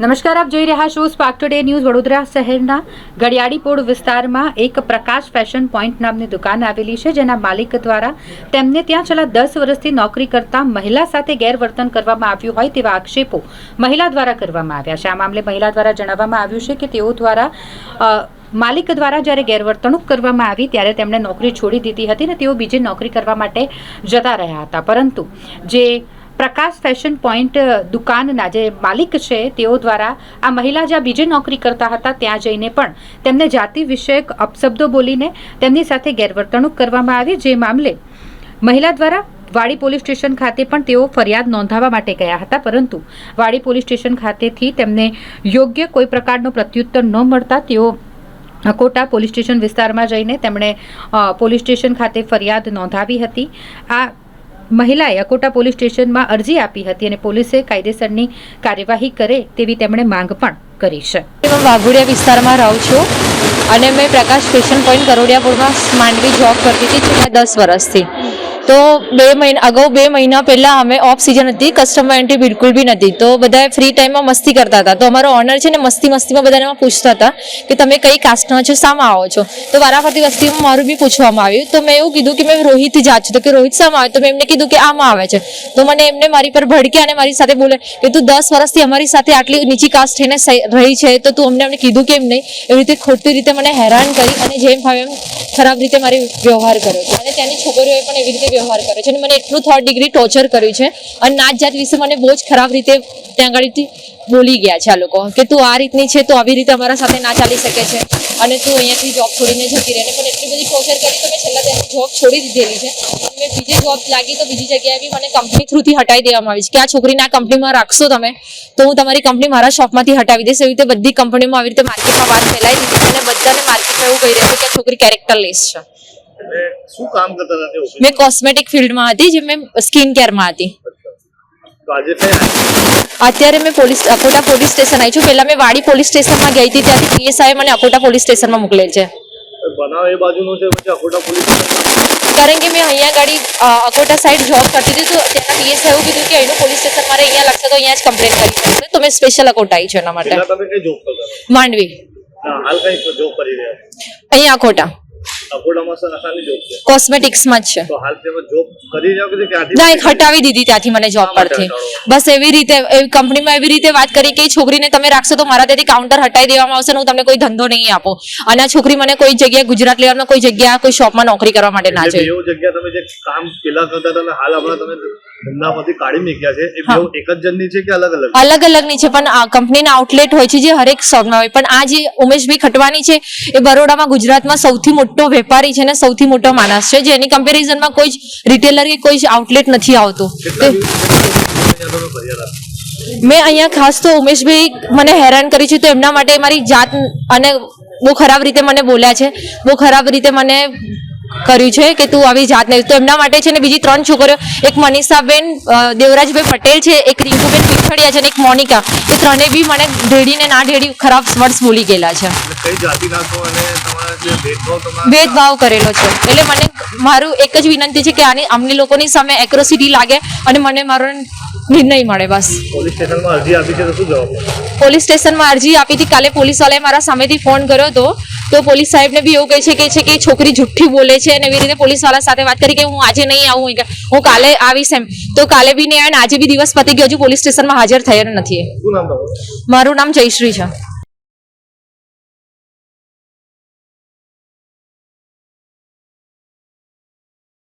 નમસ્કાર, આપ જોઈ રહ્યા છો સ્પાર્ક ટુડે ન્યૂઝ વડોદરા શહેરના ગડિયાળીપોળ વિસ્તારમાં એક પ્રકાશ ફેશન પોઈન્ટ નામની દુકાન આવેલી છે, જેના માલિક દ્વારા તેમને ત્યાં છેલ્લા દસ વર્ષથી નોકરી કરતા મહિલા સાથે ગેરવર્તન કરવામાં આવ્યું હોય તેવા આક્ષેપો મહિલા દ્વારા કરવામાં આવ્યા છે. આ મામલે મહિલા દ્વારા જણાવવામાં આવ્યું છે કે તેઓ દ્વારા માલિક દ્વારા જ્યારે ગેરવર્તણૂક કરવામાં આવી ત્યારે તેમણે નોકરી છોડી દીધી હતી ને તેઓ બીજી નોકરી કરવા માટે જતા રહ્યા હતા. પરંતુ જે પ્રકાશ ફેશન પોઈન્ટ દુકાનના જે માલિક છે, તેઓ દ્વારા આ મહિલા જ્યાં બીજી નોકરી કરતા હતા, ત્યાં જઈને પણ તેમને જાતિ વિષયક અપશબ્દો બોલીને તેમની સાથે ગેરવર્તણૂક કરવામાં આવી. જે મામલે મહિલા દ્વારા વાડી પોલીસ સ્ટેશન ખાતે પણ તેઓ ફરિયાદ નોંધાવવા માટે ગયા હતા, પરંતુ વાડી પોલીસ સ્ટેશન ખાતેથી તેમને યોગ્ય કોઈ પ્રકારનો પ્રત્યુત્તર ન મળતા તેઓ અકોટા પોલીસ સ્ટેશન વિસ્તારમાં જઈને તેમણે પોલીસ સ્ટેશન ખાતે ફરિયાદ નોંધાવી હતી. આ મહિલાએ અકોટા પોલીસ સ્ટેશનમાં અરજી આપી હતી અને પોલીસે કાયદેસરની કાર્યવાહી કરે તેવી તેમણે માંગ પણ કરી છે. હું વાઘોડિયા વિસ્તારમાં રહું છું અને મેં પ્રકાશ ફેશન પોઈન્ટ કરોડિયાપુરમાં માંડવી જોબ કરતી હતી છેલ્લા દસ વર્ષથી. તો બે મહિના, અગાઉ બે મહિના પહેલાં અમે ઓફ સિઝન હતી કસ્ટમર એન્ટ્રી બિલકુલ બી નથી. તો બધા ફ્રી ટાઈમમાં મસ્તી કરતા હતા. તો અમારો ઓનર છે ને મસ્તી મસ્તીમાં બધાને પૂછતા હતા કે તમે કઈ કાસ્ટના છો, શામાં આવો છો? તો વારાફરતી વસ્તીમાં મારું બી પૂછવામાં આવ્યું. તો મેં એવું કીધું કે મેં રોહિત જાત છું. તો કે રોહિત શામાં આવે? તો મેં એમને કીધું કે આમાં આવે છે. તો મને એમને મારી પર ભડક્યા અને મારી સાથે બોલે કે તું દસ વર્ષથી અમારી સાથે આટલી નીચી કાસ્ટ થઈને રહી છે, તો તું અમને અમને કીધું કેમ નહીં? એવી રીતે ખોટી રીતે મને હેરાન કરી અને જેમ ફાવે એમ ખરાબ રીતે મારી વ્યવહાર કર્યો અને ત્યાંની છોકરીઓએ પણ એવી રીતે વ્યવહાર કર્યો છે અને મને એટલું થર્ડ ડિગ્રી ટોર્ચર કર્યું છે. અને નાત જાત વિશે મને બહુ જ ખરાબ રીતે ત્યાં આગળથી બોલી ગયા છે આ લોકો કે તું આ રીતની છે, તો આવી રીતે અમારા સાથે ના ચાલી શકે છે. અને તું અહીંયાથી જોબ છોડીને જતી રહે. પણ એટલી બધી ટોર્ચર કરી તો મેં છેલ્લા ત્યાં જોબ છોડી દીધેલી છે. મેં બીજી જોબ લાગી તો બીજી જગ્યાએ બી મને કંપની થ્રુથી હટાવી દેવામાં આવી છે કે આ છોકરીને આ કંપનીમાં રાખશો તમે, તો હું તમારી કંપની મારા શોપમાંથી હટાવી દઈશ. એવી રીતે બધી કંપનીમાં આવી રીતે માર્કેટમાં વાત ફેલાવી દીધી અને બધાને માર્કેટમાં એવું કહી રહ્યા છે કે આ છોકરી કેરેક્ટરલેસ છે. એટલે શું કામ કરતા હતા તે ઓફિસ મેં કોસ્મેટિક ફિલ્ડમાં હતી જે મેં સ્કિન કેરમાં હતી. અત્યારે મેં પોલીસ અકોટા પોલીસ સ્ટેશન આવી છું. પહેલા મેં વાડી પોલીસ સ્ટેશનમાં ગઈ હતી. ત્યાંથી પીએસઆઈ મને અકોટા પોલીસ સ્ટેશનમાં મોકલેલ છે. બનાવ એ બાજુનો છે પછી અકોટા પોલીસ કારણ કે મેં અહીંયા ગાડી અકોટા સાઈડ જોબ કરતી હતી તો ત્યાંના પીએસઆઈ એવું કીધું કે અહીંનું પોલીસ સ્ટેશન મારે અહીંયા લાગશે તો અહીંયા જ કમ્પ્લેન કરી શકશે તો મેં સ્પેશિયલ અકોટા આવી છું એના માટે. માંડવી. હાલ કઈ જોબ કરી રહ્યા અહીંયા અકોટા. જોબ છે. કોસ્મેટિક્સમાં જ છે. તો હાલ તમે જોબ કરી રહ્યા કે ક્યાંથી ના એક હટાવી દીધી ત્યાંથી મને જોબ પરથી. બસ એવી રીતે કંપનીમાં એવી રીતે વાત કરી કે છોકરીને તમે રાખશો તો મારા ત્યાંથી કાઉન્ટર હટાવી દેવામાં આવશે હું તમને કોઈ ધંધો નહીં આપો. અને આ છોકરી મને કોઈ જગ્યાએ ગુજરાત લેવલમાં કોઈ જગ્યા કોઈ શોપમાં નોકરી કરવા માટે ના જોઈએ જગ્યા તમે જે કામ પેલા કરતા હતા હાલ તમે ધંધામાંથી કાઢી મૂક્યા છે એ બેઉ એક જ જણની છે કે અલગ અલગ? અલગ અલગની છે પણ આ કંપનીના આઉટલેટ હોય છે જે હરેક શોપમાં હોય. પણ આ જે ઉમેશભાઈ ખટવાની છે એ બરોડામાં ગુજરાતમાં સૌથી મોટો વેપારી છે અને સૌથી મોટો માણસ છે જેની કમ્પેરિઝનમાં કોઈ જ રિટેલર કે કોઈ જ આઉટલેટ નથી આવતું? મેં અહીંયા ખાસ તો ઉમેશભાઈ મને હેરાન કરી છે તો એમના માટે મારી જાત અને બહુ ખરાબ રીતે મને બોલ્યા છે. બહુ ખરાબ રીતે મને કર્યું છે કે તું આવી જાત નહીં તો એમના માટે છે ને બીજી ત્રણ છોકરીઓ એક મનીષાબેન દેવરાજભાઈ પટેલ છે એક રિંકુબેન પીઠડિયા છે અને એક મોનિકા. એ ત્રણે બી મને ઢેડીને ના ઢેડી ખરાબ વર્ડ્સ બોલી ગયેલા છે. ભેદભાવ કરેલો છે. એટલે મને મારું એક જ વિનંતી છે કે આની અમને લોકોની સામે એક્રોસિટી લાગે અને મને મારો નિર્ણય મળે બસ. પોલીસ સ્ટેશનમાં અરજી આપી છે તો શું જવાબ પોલીસ સ્ટેશનમાં અરજી આપી હતી. કાલે પોલીસ વાળાએ મારા સામેથી ફોન કર્યો હતો. તો પોલીસ સાહેબને બી એવું કહે છે કે છે કે છોકરી જુઠ્ઠી બોલે છે અને એવી રીતે પોલીસવાળા સાથે વાત કરી કે હું આજે નહીં આવું હું કાલે આવીશ એમ. તો કાલે બી નહીં આવે આજે બી દિવસ પતી ગયો હજુ પોલીસ સ્ટેશનમાં હાજર થયેલ નથી મારું નામ જયશ્રી છે.